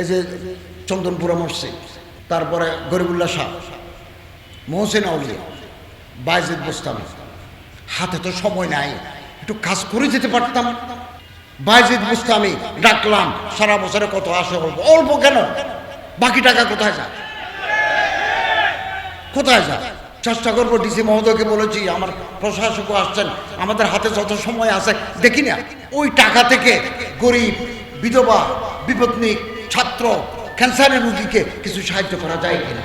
এই যে চন্দনপুরা মসজিদ, তারপরে গরিবুল্লাহ শাহ, মোহসেন আউলিয়া বাইজিদ বুস্তামি। হাতে তো সময় নাই, একটু কাজ করে যেতে পারতাম। বাইজিদ বুস্তামি ডাকলাম, সারা বছরে কত আসে অল্প অল্প কেন? বাকি টাকা কোথায় যায়? কোথায় যায়? চেষ্টা করব ডিসি মহোদয়কে বলেছি আমার প্রশাসকও আসছেন, আমাদের হাতে যত সময় আছে, দেখি না। ওই টাকা থেকে গরিব, বিধবা বিপত্নিক ছাত্র, ক্যান্সারের রুগীকে কিছু সাহায্য করা যায় কিনা?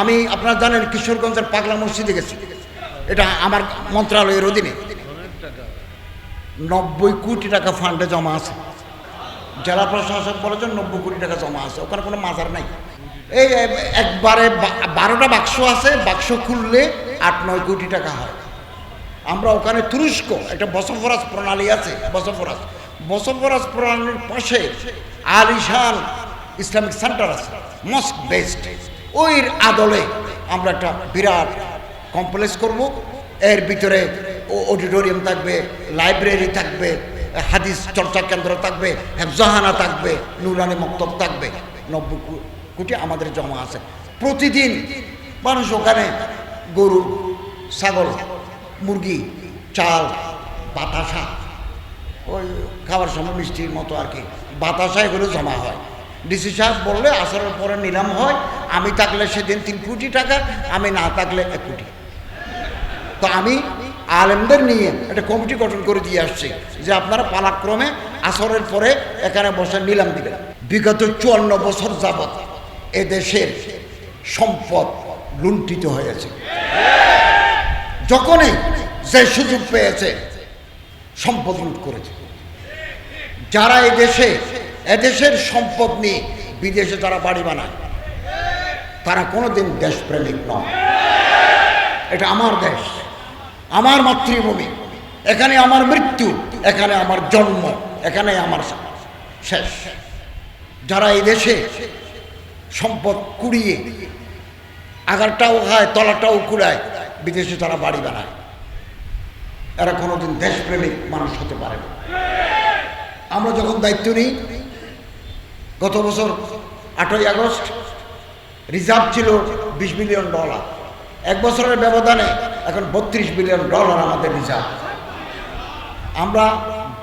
আমি, আপনারা জানেন কিশোরগঞ্জের পাগলা মসজিদে গেছি। এটা আমার মন্ত্রণালয়ের অধীনে। নব্বই কোটি টাকা ফান্ডে জমা আছে। জেলা প্রশাসক বলেছেন নব্বই কোটি টাকা জমা আছে। ওখানে কোনো মাজার নাই। এই একবারে বারোটা বাক্স আছে। বাক্স খুললে আট, নয় কোটি টাকা হয়। আমরা ওখানে তুরস্ক, একটা বসফরাজ প্রণালী আছে বসফরাজ বসফরাজ প্রণালীর পাশে আলিশান ইসলামিক সেন্টার আছে, মস্ক বেস্ট ওই আদলে আমরা একটা বিরাট কমপ্লেক্স করব। এর ভিতরে অডিটোরিয়াম থাকবে, লাইব্রেরি থাকবে, হাদিস চর্চা কেন্দ্র থাকবে, হেফজাহানা থাকবে, নুরানি মক্তব থাকবে, নব্বই কোটি আমাদের জমা আছে। প্রতিদিন মানুষ ওখানে গরু, ছাগল, মুরগি, চাল, বাতাসা ওই খাবার সময় মিষ্টির মতো আর কি। বাতাসা এগুলো জমা হয়। ডিসি সাহেব বললে, আসরের পরে নিলাম হয়, আমি থাকলে সেদিন তিন কোটি টাকা, আমি না থাকলে এক কোটি। তো আমি আলেমদের নিয়ে একটা কমিটি গঠন করে দিয়ে আসছি যে আপনারা পালাক্রমে আসরের পরে এখানে বসে নিলাম দিবেন। বিগত চুয়ান্ন বছর যাবৎ এদেশের সম্পদ লুণ্ঠিত হয়েছে। যখনই যে সুযোগ পেয়েছে, সম্পদ লুট করেছে। যারা এদেশে এদেশের সম্পদ নিয়ে বিদেশে যারা বাড়ি বানায়, তারা কোনোদিন দেশপ্রেমিক নয় এটা আমার দেশ, আমার মাতৃভূমি। এখানে আমার মৃত্যু, এখানে আমার জন্ম, এখানে আমার শেষ। যারা এই দেশে সম্পদ কুড়িয়ে, আগারটাও খায়, তলাটাও কুড়ায়, বিদেশে তারা বাড়ি বানায়, এরা কোনোদিন দেশপ্রেমিক মানুষ হতে পারে না। আমরা যখন দায়িত্ব নিই, গত বছর আটই আগস্ট রিজার্ভ ছিল বিশ বিলিয়ন ডলার। এক বছরের ব্যবধানে এখন বত্রিশ বিলিয়ন ডলার আমাদের রিজার্ভ। আমরা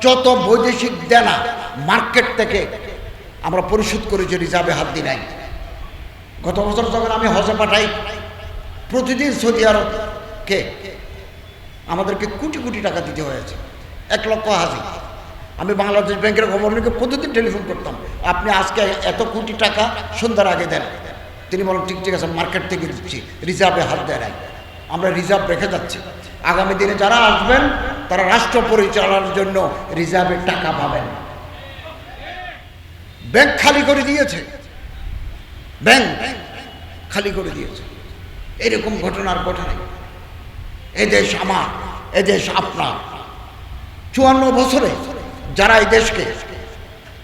যত বৈদেশিক দেনা মার্কেট থেকে আমরা পরিশোধ করেছি রিজার্ভে হাত দিই নাই। গত বছর যখন আমি হজে পাঠাই, প্রতিদিন সৌদি আরবকে আমাদেরকে কোটি কোটি টাকা দিতে হয়েছে। এক লক্ষ হাজি। আমি বাংলাদেশ ব্যাংকের গভর্নরকে প্রতিদিন টেলিফোন করতাম, আপনি আজকে এত কোটি টাকা সন্ধ্যার আগে দেন। তিনি বলেন ঠিক ঠিক আছে, মার্কেট থেকে দিচ্ছি, রিজার্ভে হাত দেয় আমরা রিজার্ভ রেখে যাচ্ছি। আগামী দিনে যারা আসবেন, তারা রাষ্ট্র পরিচালনার জন্য রিজার্ভে টাকা পাবেন। ব্যাংক খালি করে দিয়েছে। ব্যাংক খালি করে দিয়েছে। এরকম ঘটনার ঘটনা এদেশ আমার এদেশ আপনার। চুয়ান্ন বছরে যারা এই দেশকে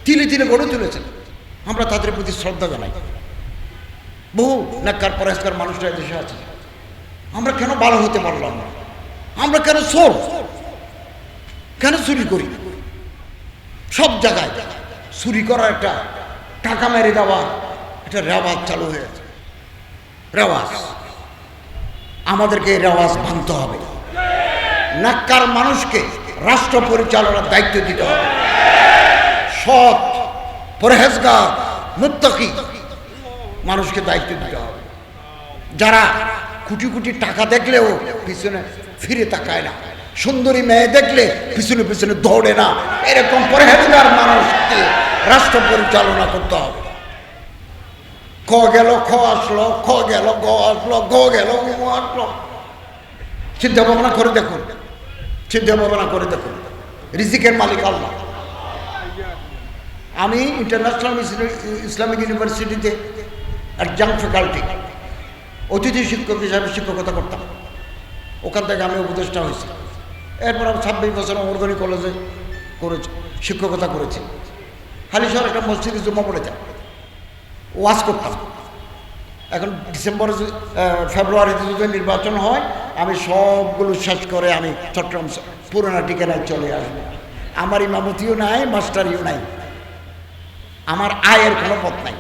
তিলে তিলে গড়ে তুলেছেন, আমরা তাদের প্রতি শ্রদ্ধা জানাই। বহু নাক্কার পরেস্কার মানুষরা দেশে আছে। আমরা কেন ভালো হতে পারলাম না? আমরা কেন চোর? কেন চুরি করি? সব জায়গায় চুরি করার একটা টাকা মেরে দেওয়া একটা রেওয়াজ চালু হয়েছে রেওয়াজ। আমাদেরকে রেওয়াজ ভাঙতে হবে। নাক্কার মানুষকে রাষ্ট্র পরিচালনার দায়িত্ব দিতে হবে। সৎ, পরহেজগার, মুত্তাকি মানুষকে দায়িত্ব দিতে হবে। যারা কোটি কোটি টাকা দেখলেও পিছনে ফিরে তাকায় না, সুন্দরী মেয়ে দেখলে পিছনে পিছনে দৌড়ে না, এরকম পরহেজগার মানুষকে রাষ্ট্র পরিচালনা করতে হবে। ক গেল, খ আসলো, খ গেল, গ আসলো, গ গেল আসলো। চিন্তা ভাবনা করে দেখুন। চিন্তা ভাবনা করে দেখুন। রিজিকের মালিক আল্লাহ। আমি ইন্টারন্যাশনাল ইসলামিক ইউনিভার্সিটিতে একজাম ফ্যাকাল্টি অতিথি শিক্ষক হিসাবে শিক্ষকতা করতাম। ওখান থেকে আমি উপদেষ্টা হয়েছি। এরপর আমি ছাব্বিশ বছর অমরগনি কলেজে করেছি, শিক্ষকতা করেছি। হালিশহর একটা মসজিদে জমা পড়ে যায়। ওয়াজ করতাম। এখন ডিসেম্বরে ফেব্রুয়ারিতে যদি নির্বাচন হয় আমি সবগুলো শেষ করে আমি চট্টগ্রাম পুরোনো ঠিকানায় চলে আসব। আমার ইমামতিও নাই, মাস্টারিও নাই। আমার আয়ের কোনো পথ নাই।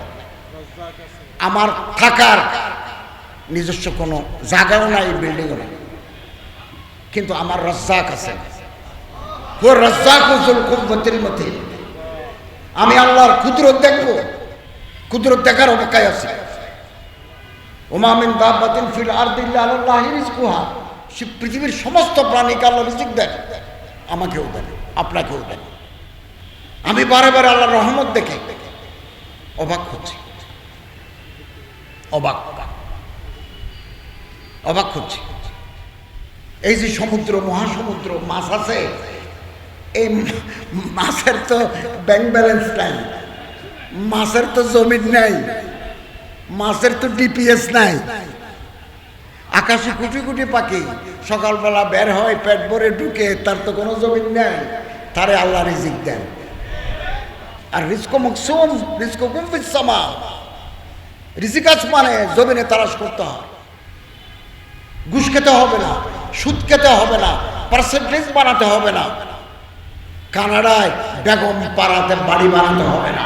আমার থাকার নিজস্ব কোনো জায়গাও নাই বিল্ডিংও নাই। কিন্তু আমার রজ্জাক আছে। আমি আল্লাহর কুদরত দেখব। কুদরত দেখার অপেক্ষায় আছি। ওমামিন দাবাতিন ফিল আরদিল্লা আল্লাহ রিজকুহা। সে পৃথিবীর সমস্ত প্রাণীকে আল্লাহ রিজিক দেন। আমাকেও দেন, আপনাকেও দেন। আমি বারে বারে আল্লাহর রহমত দেখে অবাক হচ্ছি। অবাক অবাক। হচ্ছি। এই যে সমুদ্র, মহাসমুদ্র, মাছ আছে, এই মাছের তো ব্যাংক ব্যালেন্স নাই। মাছের তো জমিন নাই। মাছের তো ডিপিএস নাই। আকাশে কুটি কুটি পাখি, সকালবেলা বের হয়, পেট ভরে ঢুকে, তার তো কোনো জমিন নেই। তারে আল্লাহ রিজিক দেন। আর রিস্ক মকসুম রিস্ক কুম্বিসামা রিজিক মানে জমিনে তালাশ করতে হয়। ঘুষ খেতে হবে না, সুদ খেতে হবে না পার্সেন্টেজ বানাতে হবে না। কানাডায় বেগম পাড়াতে বাড়ি বানাতে হবে না।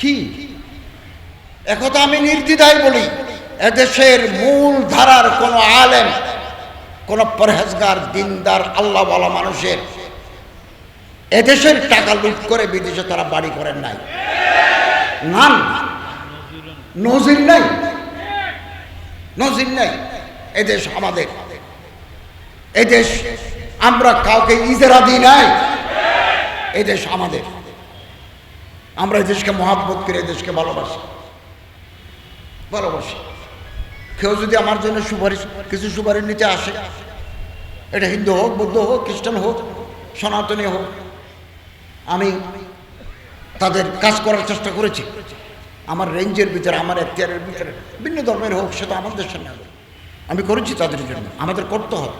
কি? একথা আমি নির্দ্বিধায় বলি, এদেশের মূল ধারার কোনো আলেম, কোন পরহেজগার, দিনদার আল্লাহ বলা মানুষের এদেশের টাকা লুট করে বিদেশে তারা বাড়ি করেন নাই। নান। নজির নাই। নজির নাই। এদেশ আমাদের। এদেশ আমরা কাউকে ইজারা দিই নাই। এদেশ আমাদের। আমরা এদেশকে মহাব্বত করে এদেশকে ভালোবাসি। ভালোবাসি। কেউ যদি আমার জন্য সুপারিশ, কিছু সুপারিশ নিতে আসে, এটা হিন্দু হোক, বৌদ্ধ হোক, খ্রিস্টান হোক, সনাতনী হোক, আমি তাদের কাজ করার চেষ্টা করেছি। আমার রেঞ্জের ভিতরে, আমার এখতিয়ারের ভিতরে, ভিন্ন ধর্মের হোক সেটা আমার দেশের না আমি করেছি তাদের জন্য, আমাদের করতে হবে।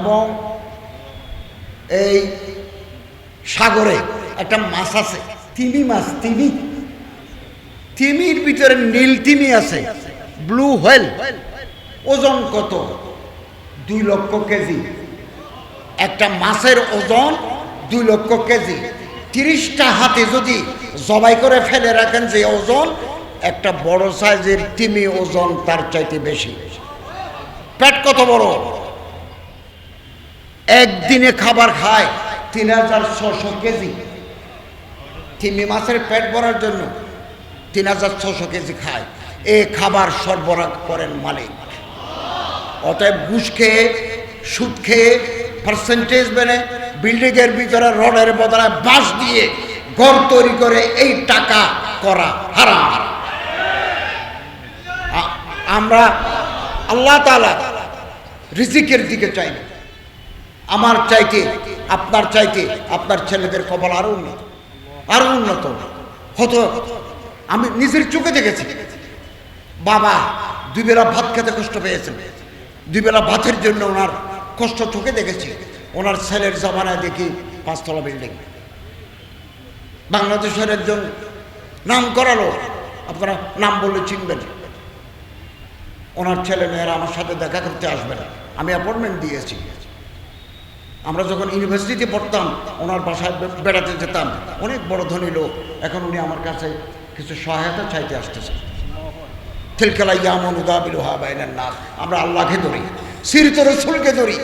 এবং এই সাগরে একটা মাছ আছে, তিমি মাছ, তিমি তিমির ভিতরে নীল তিমি আছে ব্লু হোয়েল ওজন কত? দুই লক্ষ কেজি। একটা মাছের ওজন দুই লক্ষ কেজি। তিরিশটা হাতে যদি জবাই করে ফেলে রাখেন যে ওজন, একটা বড় সাইজের তিমি ওজন তার চাইতে বেশি। পেট কত বড়? একদিনে খাবার খায় তিন হাজার ছশো কেজি। তিমি মাছের পেট ভরার জন্য তিন হাজার ছশো কেজি খায়। এ খাবার সরবরাহ করেন মালিক। অতএব ঘুষ খেয়ে, সুদ খেয়ে পার্সেন্টেজ মেনে বিল্ডিংয়ের ভিতরে রডের বদলায় বাঁশ দিয়ে ঘর তৈরি করে এই টাকা করা হারাম। আ- আমরা আল্লাহ তালা রিজিকের দিকে চাই না। আমার চাইতে, আপনার চাইতে, আপনার ছেলেদের কপাল আরও উন্নত। আরও উন্নত। হতো আমি নিজের চোখে দেখেছি। বাবা, দুই বেলা ভাত খেতে কষ্ট পেয়েছেন দুই বেলা ভাতের জন্য ওনার কষ্ট চোখে দেখেছি। ওনার ছেলের জামানায় দেখি পাঁচতলা বিল্ডিং। বাংলাদেশের একজন নাম করালো আপনারা নাম বললে চিনবেন। ওনার ছেলে মেয়েরা আমার সাথে দেখা করতে আসবে না। আমি অ্যাপয়েন্টমেন্ট দিয়েছি। আমরা যখন ইউনিভার্সিটিতে পড়তাম, ওনার বাসায় বেড়াতে যেতাম। অনেক বড় ধনী লোক। এখন উনি আমার কাছে কিছু সহায়তা চাইতে আসতেছে। ইয়ামন উদাবিল আমরা আল্লাহকে ধরি, সিরিত রসুলকে ধরি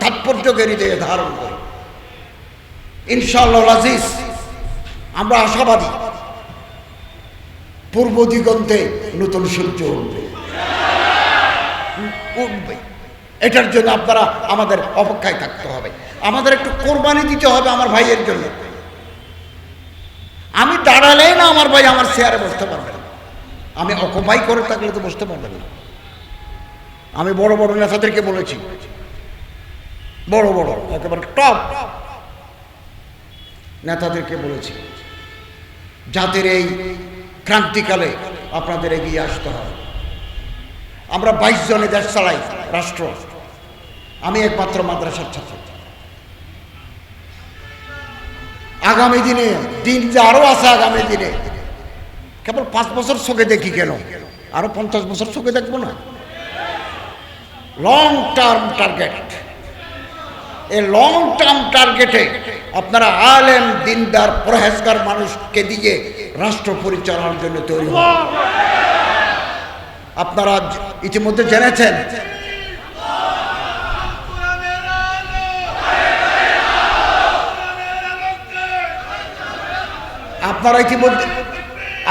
তাৎপর্যকে হৃদয়ে ধারণ করি। ইনশাআল্লাহ আমরা আশাবাদী, পূর্ব দিগন্তে নতুন সূর্য উঠবে। উঠবে। এটার জন্য আপনারা আমাদের অপেক্ষায় থাকতে হবে। আমাদের একটু কোরবানি দিতে হবে আমার ভাইয়ের জন্য। আমি দাঁড়ালেই না আমার ভাই আমার চেয়ারে বসতে পারবে না। আমি অকুপাই করে থাকলে তো বসতে পারবেন না। আমি বড় বড় নেতাদেরকে বলেছি। বড় বড়, একেবারে টপ নেতাদেরকে বলেছি, যাদের এই ক্রান্তিকালে আপনাদের এগিয়ে আসতে হবে। আমরা বাইশ জনে দেশ চালাই, রাষ্ট্র। আমি একমাত্র মাদ্রাসার ছাত্র। আগামী দিনে, দিন যে আরও আছে আগামী দিনে। কেবল পাঁচ বছর চোখে দেখি কেন? আরও পঞ্চাশ বছর চোখে দেখব না? লং টার্ম টার্গেট এই লং টার্ম টার্গেটে আপনারা আলেম, দিনদার, পরহেজগার মানুষকে দিয়ে রাষ্ট্র পরিচালনার জন্য তৈরি আপনারা ইতিমধ্যে জেনেছেন আপনারা ইতিমধ্যে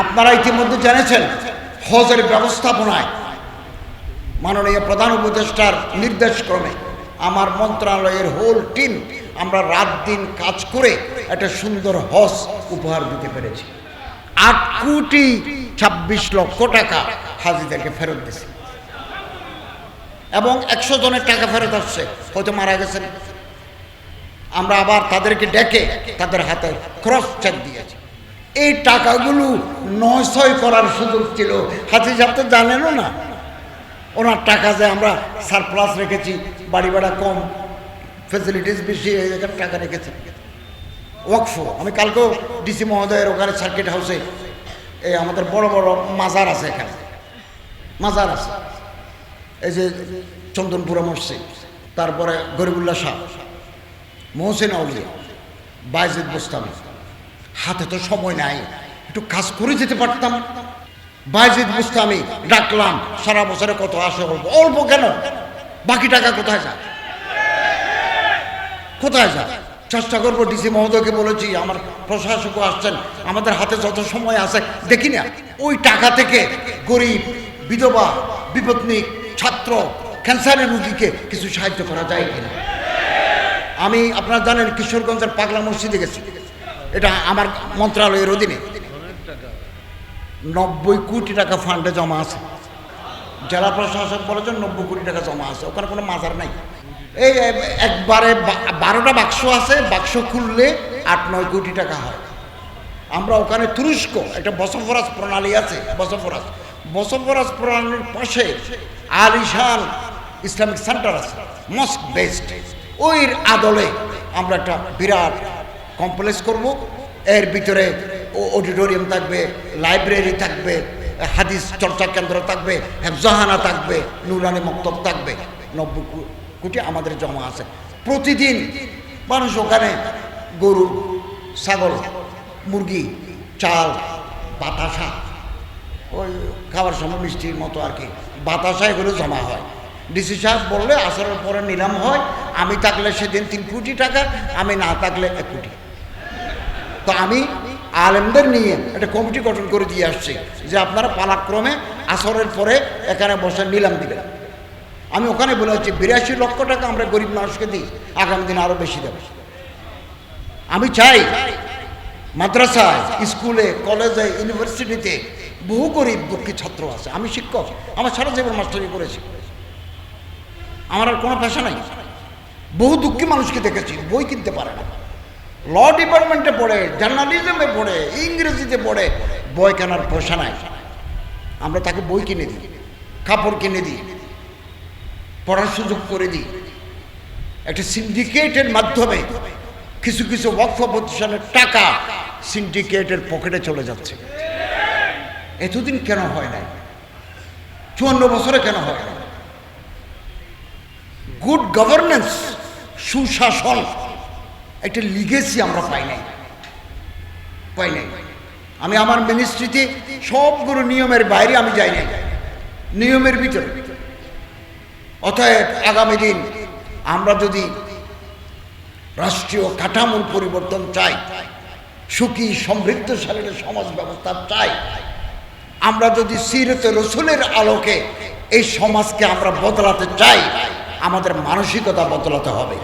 আপনারা ইতিমধ্যে জেনেছেন, হজের ব্যবস্থাপনায় মাননীয় প্রধান উপদেষ্টার নির্দেশক্রমে আমার মন্ত্রণালয়ের হোল টিম আমরা রাত দিন কাজ করে একটা সুন্দর হজ উপহার দিতে পেরেছি। আট কোটি ছাব্বিশ লক্ষ টাকা হাজিদেরকে ফেরত দিয়েছি। এবং একশো জনের টাকা ফেরত আসছে, হয়তো মারা গেছেন। আমরা আবার তাদেরকে ডেকে তাদের হাতে ক্রস চেক দিয়েছি। এই টাকাগুলো নয় করার সুযোগ ছিল। হাতি সাহেব তো জানেনও না। ওনার টাকা যে আমরা সারপ্লাস রেখেছি বাড়ি ভাড়া কম ফেসিলিটিস বেশি এখানে টাকা রেখেছি। ওয়াকফ, আমি কালকেও ডিসি মহোদয়ের ওখানে সার্কিট হাউসে এই আমাদের বড় বড় মাজার আছে এখানে। মাজার আছে। এই যে চন্দনপুরা মসজিদ, তারপরে গরিবুল্লাহ শাহ, মহসেন আউলিয়া, বাইজিদ বুস্তামি। হাতে তো সময় নাই। একটু কাজ করে যেতে পারতাম। বাইজিদ বুস্তামি ডাকলাম, সারা বছরে কত আসে অল্প। অল্প কেন? বাকি টাকা কোথায় যায়? কোথায় যায়? চেষ্টা করব ডিসি মহোদয়কে বলেছি, আমার প্রশাসকও আসছেন, আমাদের হাতে যত সময় আছে, দেখি না, ওই টাকা থেকে গরিব, বিধবা, বিপত্নিক, ছাত্র, ক্যান্সারের রুগীকে কিছু সাহায্য করা যায় কিনা? আমি, আপনারা জানেন, কিশোরগঞ্জের পাগলা মসজিদে গেছি। এটা আমার মন্ত্রণালয়ের অধীনে। নব্বই কোটি টাকা ফান্ডে জমা আছে। জেলা প্রশাসক বলেছেন নব্বই কোটি টাকা জমা আছে। ওখানে কোনো মাজার নাই। এই একবারে বারোটা বাক্স আছে। বাক্স খুললে আট, নয় কোটি টাকা হয়। আমরা ওখানে তুরস্ক, একটা বসফরাজ প্রণালী আছে, বসফরাজ। বসফরাজ প্রণালীর পাশে আলিশান ইসলামিক সেন্টার আছে মস্ক বেসড ওই আদলে আমরা একটা বিরাট কমপ্লেক্স করব। এর ভিতরে অডিটোরিয়াম থাকবে, লাইব্রেরি থাকবে, হাদিস চর্চা কেন্দ্র থাকবে হেফজাহানা থাকবে, নুরানি মক্তব থাকবে, নব্বই কোটি আমাদের জমা আছে। প্রতিদিন মানুষ ওখানে গরু, ছাগল, মুরগি, চাল, বাতাসা, ওই খাবার সময় মিষ্টির মতো আর কি, বাতাসা এগুলো জমা হয়। ডিসি সাহেব বললে আসরের পরে নিলাম হয়, আমি থাকলে সেদিন তিন কোটি টাকা, আমি না থাকলে এক কোটি। তো আমি আলেমদের নিয়ে একটা কমিটি গঠন করে দিয়ে আসছি যে আপনারা পালাক্রমে আসরের পরে এখানে বসে নিলাম দিবেন। আমি ওখানে বলে হচ্ছে বিরাশি লক্ষ টাকা আমরা গরিব মানুষকে দিই, আগামী দিন আরও বেশি দেব। আমি চাই মাদ্রাসায়, স্কুলে, কলেজে, ইউনিভার্সিটিতে বহু গরিব দুঃখী ছাত্র আছে। আমি শিক্ষক, আমার সারা জীবন মাস্টারি করেছি। আমার আর কোনো পেশা নাই। বহু দুঃখী মানুষকে দেখেছি, বই কিনতে পারে না। ল ডিপার্টমেন্টে পড়ে জার্নালিজমে পড়ে, ইংরেজিতে পড়ে, বই কেনার পয়সা নাই। আমরা তাকে বই কিনে দিই, কাপড় কিনে দিই, পড়ার সুযোগ করে দিই। একটা সিন্ডিকেটের মাধ্যমে কিছু কিছু ওয়াকফ প্রতিষ্ঠানের টাকা সিন্ডিকেটের পকেটে চলে যাচ্ছে। এতদিন কেন হয় নাই? চুয়ান্ন বছরে কেন হয় না গুড গভর্নেন্স সুশাসন একটা লিগেসি আমরা পাই নাই। পাই নাই। আমি আমার মিনিস্ট্রিতে সবগুলো নিয়মের বাইরে আমি যাই নাই। নিয়মের ভিতরে। অতএব আগামী দিন আমরা যদি রাষ্ট্রীয় কাঠামোর পরিবর্তন চাই, সুখী, সমৃদ্ধশালী সমাজ ব্যবস্থা চাই, আমরা যদি সিরতে রসুলের আলোকে এই সমাজকে আমরা বদলাতে চাই, আমাদের মানসিকতা বদলাতে হবে।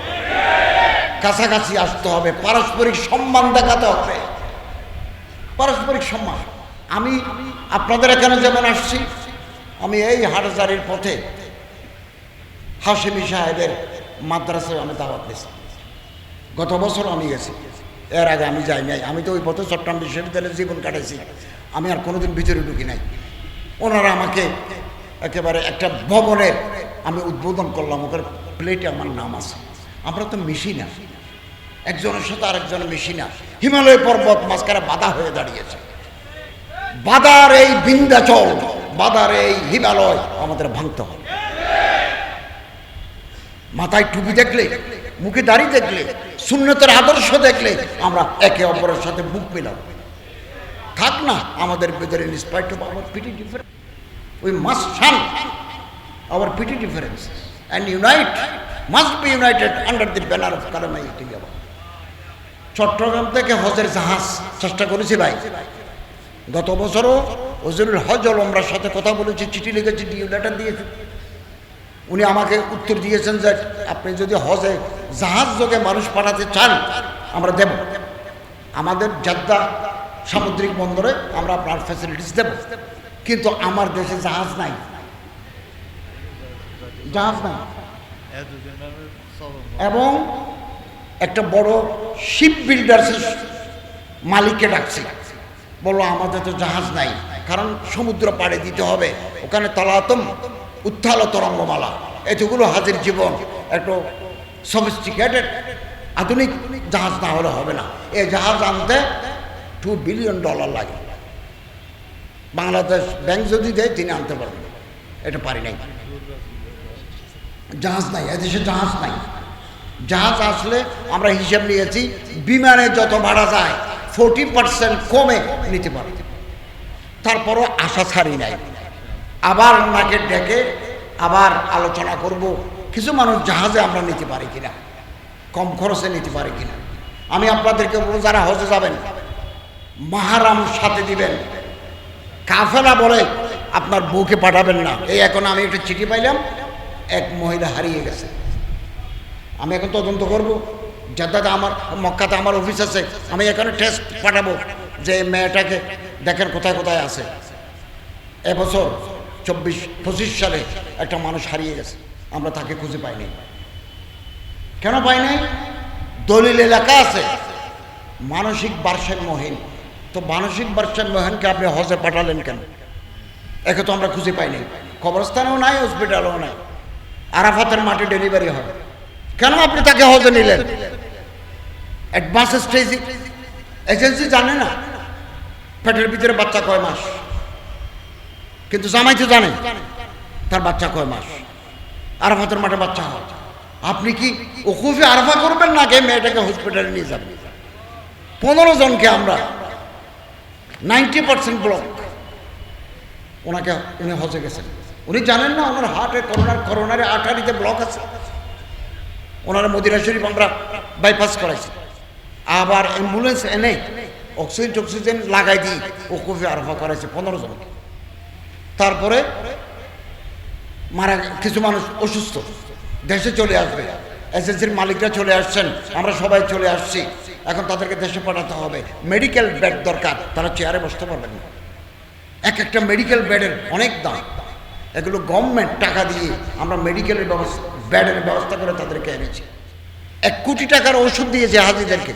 কাছাকাছি আসতে হবে, পারস্পরিক সম্মান দেখাতে হবে। পারস্পরিক সম্মান। আমি আপনাদের এখানে যেমন আসছি, আমি এই হাটজারির পথে হাসিমি সাহেবের মাদ্রাসায় আমি দাওয়াত দিয়েছি। গত বছর আমি গেছি। এর আগে আমি যাই নাই। আমি তো ওই পথে চট্টগ্রাম বিশ্ববিদ্যালয়ে জীবন কাটাইছি। আমি আর কোনোদিন ভিতরে ঢুকি নাই। ওনারা আমাকে একেবারে একটা ভবনের আমি উদ্বোধন করলাম, ওখানে প্লেটে আমার নাম আছে। আমরা তো মিশি না। একজনের সাথে আরেকজন মিশি না হিমালয় পর্বত মাঝখানে বাধা হয়ে দাঁড়িয়েছে। বাদার এই বিন্ধ্যাচল বাদার এই হিমালয় আমাদের ভাঙতে হবে। মাথায় টুপি দেখলে, মুখে দাঁড়িয়ে দেখলে শূন্যতের আদর্শ দেখলে আমরা একে অপরের সাথে বুক পেলাম থাক না, আমাদের ভেতরে petty difference we must shun our petty difference and unite must be united under the banner of কালামাই Chittagong থেকে হজের জাহাজ চেষ্টা করেছি ভাই। গত বছরও হজরুল হজ ওমরার সাথে কথা বলেছি চিঠি লিখেছি ডিউ লেটার দিয়েছি। উনি আমাকে উত্তর দিয়েছেন যে আপনি যদি হজে জাহাজ যোগে মানুষ পাঠাতে চান আমরা দেব। আমাদের জাদ্দা সামুদ্রিক বন্দরে আমরা আপনার ফ্যাসিলিটিস দেব। কিন্তু আমার দেশে জাহাজ নাই। জাহাজ নাই। এবং একটা বড় শিপ বিল্ডার্সের মালিককে ডাকছি বলো আমাদের তো জাহাজ নাই, কারণ সমুদ্র পাড়ে দিতে হবে। ওখানে তলাতম উত্থাল তরঙ্গমালা। এতগুলো হাজির জীবন, একটু সফিস্টিকেটেড আধুনিক জাহাজ না হলে হবে না। এই জাহাজ আনতে টু বিলিয়ন ডলার লাগে। বাংলাদেশ ব্যাংক যদি দেয়, তিনি আনতে পারবেন। এটা পারি নাই। জাহাজ নাই, এদেশে জাহাজ নাই। জাহাজ আসলে আমরা হিসাব নিয়েছি, বিমানে যত ভাড়া যায় ফোর্টি পার্সেন্ট কমে নিতে পারে। তারপরও আশা ছাড়ি নাই। আবার ওনাকে ডেকে আবার আলোচনা করব, কিছু মানুষ জাহাজে আমরা নিতে পারি কিনা, কম খরচে নিতে পারি কিনা। আমি আপনাদেরকে বলব যারা হজে যাবেন, মাহারাম সাথে দিবেন। কাফেলা বলে, আপনার বউকে পাঠাবেন না। এই এখন আমি একটা চিঠি পাইলাম, এক মহিলা হারিয়ে গেছে। আমি এখন তদন্ত করব। যাদাতে আমার, মক্কাতে আমার অফিস আছে। আমি এখানে টেস্ট পাঠাবো যে মেয়েটাকে দেখেন কোথায় কোথায় আছে। এবছর চব্বিশ, পঁচিশ সালে একটা মানুষ হারিয়ে গেছে। আমরা তাকে খুঁজে পাইনি কেন পাই নাই? দলিল এলাকা আছে। মানসিক ভারসাম্যহীন। তো মানসিক ভারসাম্যহীনকে আপনি হজে পাঠালেন কেন? একে তো আমরা খুঁজে পাইনি কবরস্থানেও নাই হসপিটালেও নাই। আরাফাতের মাঠে ডেলিভারি হয়। কেন আপনি তাকে হজে নিলেন? অ্যাডভান্স স্টেজ এজেন্সি জানে না। পেটের ভিতরে বাচ্চা কয় মাস? কিন্তু জামাই তো জানে, তার বাচ্চা কয় মাস। আরাফাতের মাঠে বাচ্চা হয়। আপনি কি ওকুফে আরফা করবেন না মেয়েটাকে হসপিটালে নিয়ে যাবেন? পনেরো জনকে আমরা নাইনটি পার্সেন্ট ব্লক ওনাকে, উনি হজে গেছেন। উনি জানেন না, ওনার হার্টে করোনার করোনারে আঠারিতে ব্লক আছে। ওনার মদিনা শরীফ আমরা বাইপাস করাইছি। আবার অ্যাম্বুলেন্স এনে অক্সিজেন টক্সিজেন লাগাই দিই ও কফি আরফা করাইছে পনেরো জনকে তারপরে মারা কিছু মানুষ অসুস্থ। দেশে চলে আসবে। এজেন্সির মালিকরা চলে আসছেন। আমরা সবাই চলে আসছি। এখন তাদেরকে দেশে পাঠাতে হবে। মেডিকেল বেড দরকার। তারা চেয়ারে বসতে পারবেন না। এক একটা মেডিকেল বেডের অনেক দাম। এগুলো গভর্নমেন্ট টাকা দিয়ে আমরা মেডিকেলের ব্যবস্থা বেডের ব্যবস্থা করে তাদেরকে এনেছি। এক কোটি টাকার ওষুধ দিয়েছে হাজিদেরকে।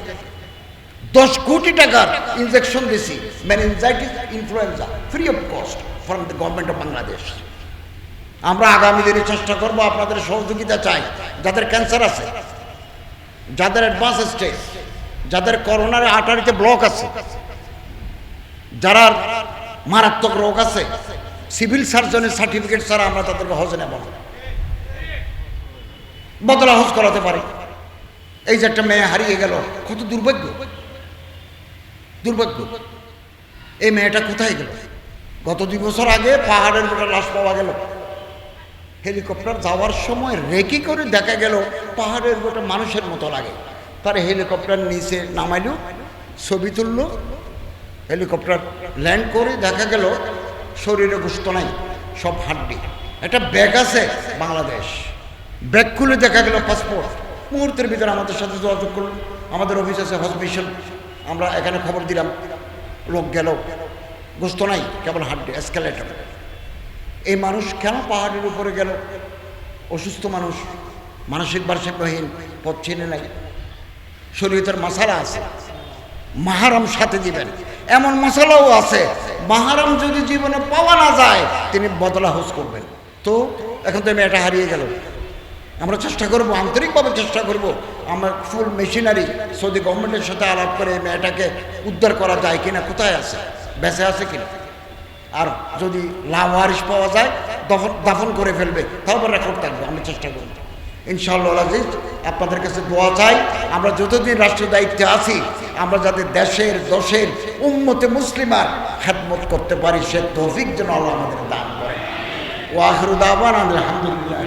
দশ কোটি টাকার ইনজেকশন দিয়েছি। Meningitis influenza free of cost from the government of Bangladesh আমরা আগামী দিনে চেষ্টা করব, আপনাদের সহযোগিতা চাই, যাদের ক্যান্সার আছে, যাদের অ্যাডভান্স স্টেজ যাদের করোনার আটারিতে ব্লক আছে, যারা মারাত্মক রোগ আছে সিভিল সার্জনের সার্টিফিকেট ছাড়া আমরা তাদেরকে হজে নেব না। বদলা করাতে পারে। এই যে একটা মেয়ে হারিয়ে গেল, কত দুর্ভাগ্য। দুর্ভাগ্য। এই মেয়েটা কোথায় গেল? গত দুই বছর আগে পাহাড়ের উপরে লাশ পাওয়া গেল। হেলিকপ্টার যাওয়ার সময় রেকি করে দেখা গেল পাহাড়ের গোটা মানুষের মতো লাগে। তার হেলিকপ্টার নিচে নামাইল, ছবি তুলল, হেলিকপ্টার ল্যান্ড করে দেখা গেল শরীরে গুস্ত নাই, সব হাড্ডি। একটা ব্যাগ আছে বাংলাদেশ। ব্যাগ খুলে দেখা গেল পাসপোর্ট মুহূর্তের ভিতরে আমাদের সাথে যোগাযোগ করল। আমাদের অফিস আছে হসপিটাল আমরা এখানে খবর দিলাম। লোক গেল। গোস্ত নাই, কেবল হাড্ডি এসকালেটার এই মানুষ কেন পাহাড়ের উপরে গেল? অসুস্থ মানুষ, মানসিক ভারসাম্যহীন, পথ চিনে নাই। শরীরের মশালা আছে। মাহারাম সাথে দিবেন। এমন মশলাও আছে। মাহারাম যদি জীবনে পাওয়া না যায়, তিনি বদলা হোস করবেন। তো, এখন তো মেয়েটা হারিয়ে গেল। আমরা চেষ্টা করব, আন্তরিকভাবে চেষ্টা করব। আমরা ফুল মেশিনারি সৌদি গভর্নমেন্টের সাথে আলাপ করে এই মেয়েটাকে উদ্ধার করা যায় কিনা, কোথায় আছে, বেঁচে আছে কিনা? আর যদি লাভারিস পাওয়া যায়, দফন, দাফন করে ফেলবে তাও রেকর্ড থাকবে আমি চেষ্টা করব। ইনশাআল্লাহ আজিজ, আপনাদের কাছে দোয়া চাই, আমরা যতদিন রাষ্ট্র দায়িত্বে আছি, আমরা যাতে দেশের, দশের উম্মতে মুসলিমার খেদমত করতে পারি, সে তৌফিক যেন আল্লাহ আমাদের দান করে। ও আখরুদ আহ্বান আলহামদুলিল্লাহ।